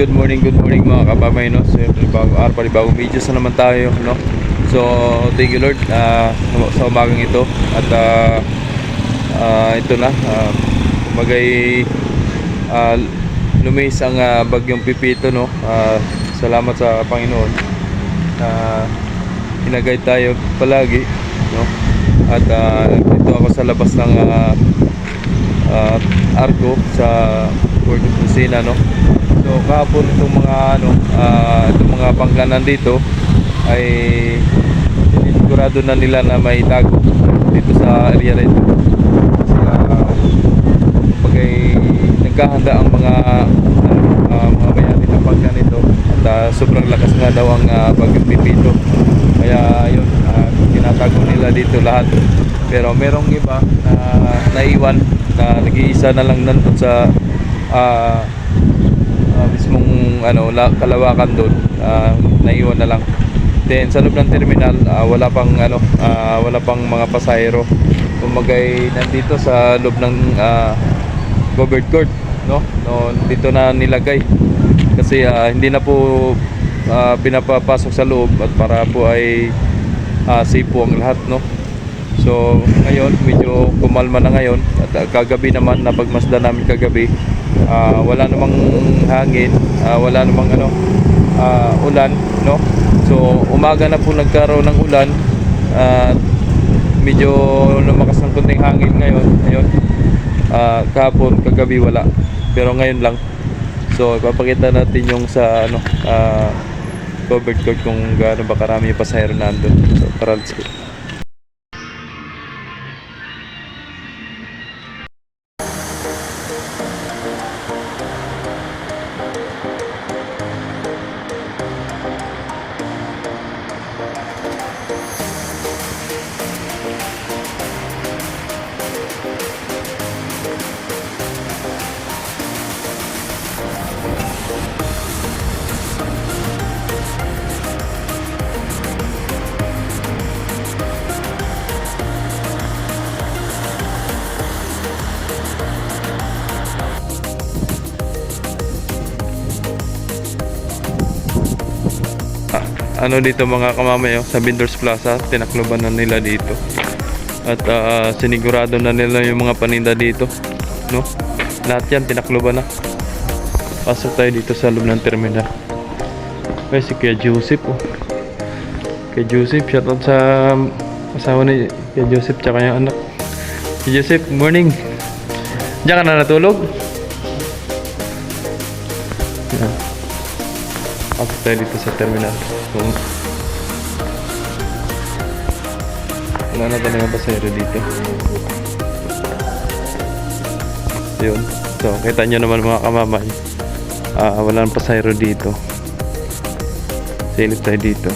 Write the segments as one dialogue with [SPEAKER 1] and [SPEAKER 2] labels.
[SPEAKER 1] good morning, good morning mga kabamay, no? So, bago araw pa bagong videos na naman tayo, no? So, thank you Lord ah, sa umagang ito at ah, ah, ito na, uh, kumagay ah, lumis ang ah, bagyong pipito, no? Ah, salamat sa Panginoon na hinagay tayo palagi, no? At ah, dito ako sa labas ng ah, uh, Argo sa Port of Lucena no. So kahapon itong mga ano itong mga bangkanan dito ay sigurado na nila na may tago dito sa area na ito. Kasi uh, nagkahanda ang mga ah, mga bayani ng bangka nito at ah, sobrang lakas nga daw ang uh, bagyong pipito. Kaya yun, ah, tinatago nila dito lahat. Pero merong iba na naiwan na nag-iisa na lang nandun sa ah, ah, mismong ano, la, kalawakan doon. ah, naiwan na lang. Then sa loob ng terminal, ah, wala pang ano, ah, wala pang mga pasahero. Kumagay nandito sa loob ng ah, covered court, no? No, dito na nilagay. Kasi ah, hindi na po ah, pinapapasok sa loob at para po ay ah, safe po ang lahat, no? So, ngayon, medyo kumalma na ngayon. At uh, kagabi naman, napagmasdan namin kagabi, ah, wala namang hangin, ah, wala namang ano, ah, ulan, no? So, umaga na po nagkaroon ng ulan. At medyo lumakas ng kunting hangin ngayon. Ayun. Ah, kahapon, kagabi wala. Pero ngayon lang. So, ipapakita natin yung sa ano, ah, covered court kung gaano ba karami yung pasahero nandun. So, tara, let's go. Ano dito mga kamamayo sa Binders Plaza tinakloban na nila dito at ah, sinigurado na nila yung mga paninda dito no lahat yan tinakloban na pasok tayo dito sa loob ng terminal may si Kuya Joseph oh. Kuya Joseph shoutout sa asawa ni Kuya Joseph tsaka yung anak Kuya Joseph morning Diyan ka na natulog? Yan. Tayo dito sa terminal. So, wala na talaga pasahero dito. Yun. So, kita nyo naman mga kamamay. Ah, wala nang pasahero dito. Silip tayo dito.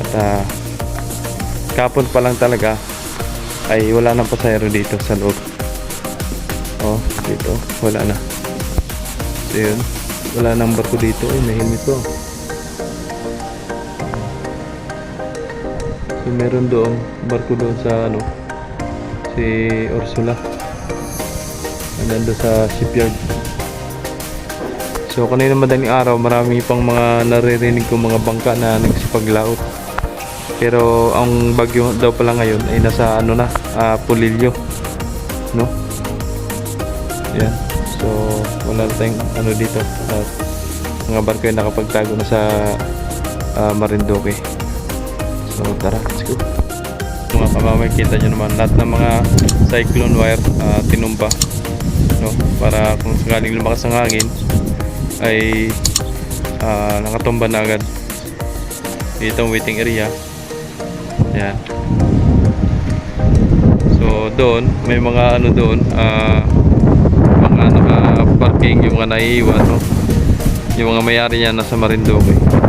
[SPEAKER 1] At ah, kapon pa lang talaga ay wala nang pasahero dito sa loob. Oh, dito. Wala na. So, yun wala nang barko dito eh. May helmet to. So meron doon barko doon sa ano si Ursula. Nandun sa shipyard. So kanina madaling araw marami pang mga naririnig kong mga bangka na nagsipaglaot. Pero ang bagyo daw pala ngayon ay nasa ano na ah, Pulilio no? Yan So, wala na tayong ano dito. At mga barko ay nakapagtago na sa ah, Marinduque. So, tara, let's go. Mga kamamay, kita nyo naman lahat ng mga cyclone wire ah, tinumba. No? Para kung sakaling lumakas ang hangin, ay ah, nakatumba na agad. Dito ang waiting area. Yan. So, doon, may mga ano doon, mga naka-parking yung mga naiiwan no? yung mga mayari niya nasa Marinduque